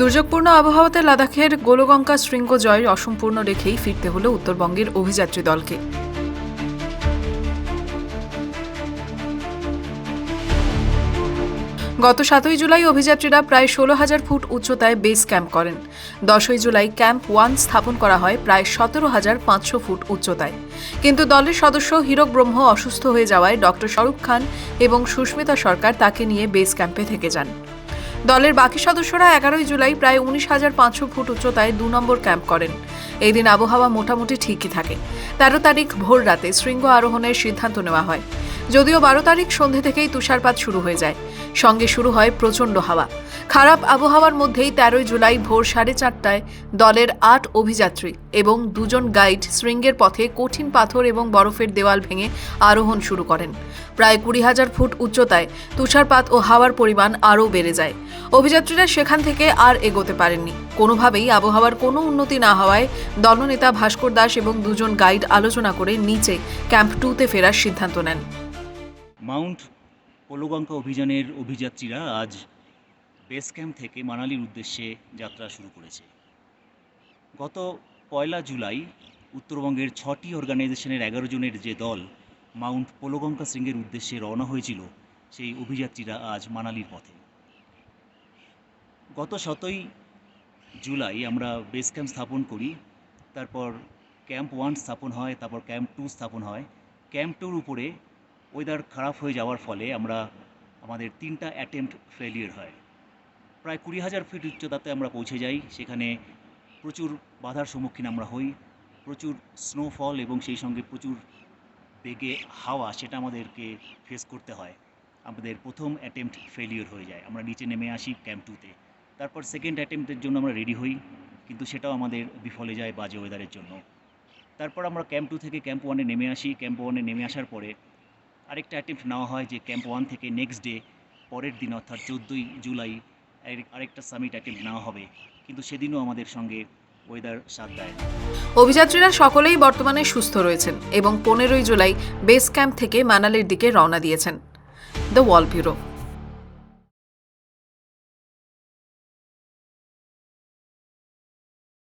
দুর্যোগপূর্ণ আবহাওয়াতে লাদাখের গোলগঙ্কা শৃঙ্গ জয় অসম্পূর্ণ রেখেই ফিরতে হলো উত্তরবঙ্গের অভিযাত্রী দলকে। গত সাতই জুলাই অভিযাত্রীরা প্রায় ষোলো হাজার ফুট উচ্চতায় বেস ক্যাম্প করেন। দশই জুলাই ক্যাম্প ওয়ান স্থাপন করা হয় প্রায় সতেরো হাজার পাঁচশো ফুট উচ্চতায়। কিন্তু দলের সদস্য হীরক ব্রহ্ম অসুস্থ হয়ে যাওয়ায় ডক্টর স্বরূপ খান এবং সুস্মিতা সরকার তাকে নিয়ে বেস ক্যাম্পে থেকে যান। দলের বাকি সদস্যরা এগারোই জুলাই প্রায় উনিশ হাজার পাঁচশো ফুট উচ্চতায় দু নম্বর ক্যাম্প করেন। এই দিন আবহাওয়া মোটামুটি ঠিকই থাকে। তেরো তারিখ ভোর রাতে শৃঙ্গ আরোহণের সিদ্ধান্ত নেওয়া হয়। যদিও বারো তারিখ সন্ধে থেকেই তুষারপাত শুরু হয়ে যায়। সঙ্গে শুরু হয় প্রচণ্ড হাওয়া। খারাপ আবহাওয়ার মধ্যেই তেরোই জুলাই ভোর সাড়ে চারটায় দলের আট অভিযাত্রী এবং দুজন গাইড শৃঙ্গের পথে কঠিন পাথর এবং বরফের দেওয়াল ভেঙে আরোহণ শুরু করেন। প্রায় কুড়ি হাজার ফুট উচ্চতায় তুষারপাত ও হাওয়ার পরিমাণ আরও বেড়ে যায়। অভিযাত্রীরা সেখান থেকে আর এগোতে পারেননি। কোনোভাবেই আবহাওয়ার কোনো উন্নতি না হওয়ায় দলনেতা ভাস্কর দাস এবং দুজন গাইড আলোচনা করে নিচে ক্যাম্প টুতে ফেরার সিদ্ধান্ত নেন। মাউন্ট পোলোগঙ্কা অভিযানের অভিযাত্রীরা আজ বেস ক্যাম্প থেকে মানালির উদ্দেশ্যে যাত্রা শুরু করেছে। গত পয়লা জুলাই উত্তরবঙ্গের ছটি অর্গানাইজেশনের এগারো জনের যে দল মাউন্ট পোলোগঙ্কা শৃঙ্গের উদ্দেশ্যে রওনা হয়েছিল, সেই অভিযাত্রীরা আজ মানালির পথে। গত সতই জুলাই আমরা বেস ক্যাম্প স্থাপন করি, তারপর ক্যাম্প ওয়ান স্থাপন হয়, তারপর ক্যাম্প টু স্থাপন হয়। ক্যাম্প টুর উপরে ওয়েদার খারাপ হয়ে যাওয়ার ফলে আমরা, আমাদের তিনটা অ্যাটেম্প্ট ফেলিয়ার হয়। প্রায় কুড়ি হাজার ফিট উচ্চতাতে আমরা পৌঁছে যাই, সেখানে প্রচুর বাধার সম্মুখীন আমরা হই, প্রচুর স্নোফল এবং সেই সঙ্গে প্রচুর বেগে হাওয়া সেটা আমাদেরকে ফেস করতে হয়। আমাদের প্রথম অ্যাটেম্প্ট ফেলিয়ার হয়ে যায়, আমরা নিচে নেমে আসি ক্যাম্প টুতে তারপর সেকেন্ড অ্যাটেম্প্টের জন্য আমরা রেডি হই, কিন্তু সেটাও আমাদের বিফলে যায় বাজে ওয়েদারের জন্য। তারপর আমরা ক্যাম্প টু থেকে ক্যাম্প ওয়ানে নেমে আসি। ক্যাম্প ওয়ানে নেমে আসার পরে আরেকটা অ্যাটেম্প্ট নেওয়া হয় যে ক্যাম্প ওয়ান থেকে নেক্সট ডে পরের দিন অর্থাৎ চোদ্দোই জুলাই আরেক- আরেকটা সামিট অ্যাটেম্প্ট নেওয়া হবে। কিন্তু সেদিনও আমাদের সঙ্গে ওয়েদার সাথ দেয়। অভিযাত্রীরা সকলেই বর্তমানে সুস্থ রয়েছেন এবং পনেরোই জুলাই বেস ক্যাম্প থেকে মানালির দিকে রওনা দিয়েছেন। The wall bureau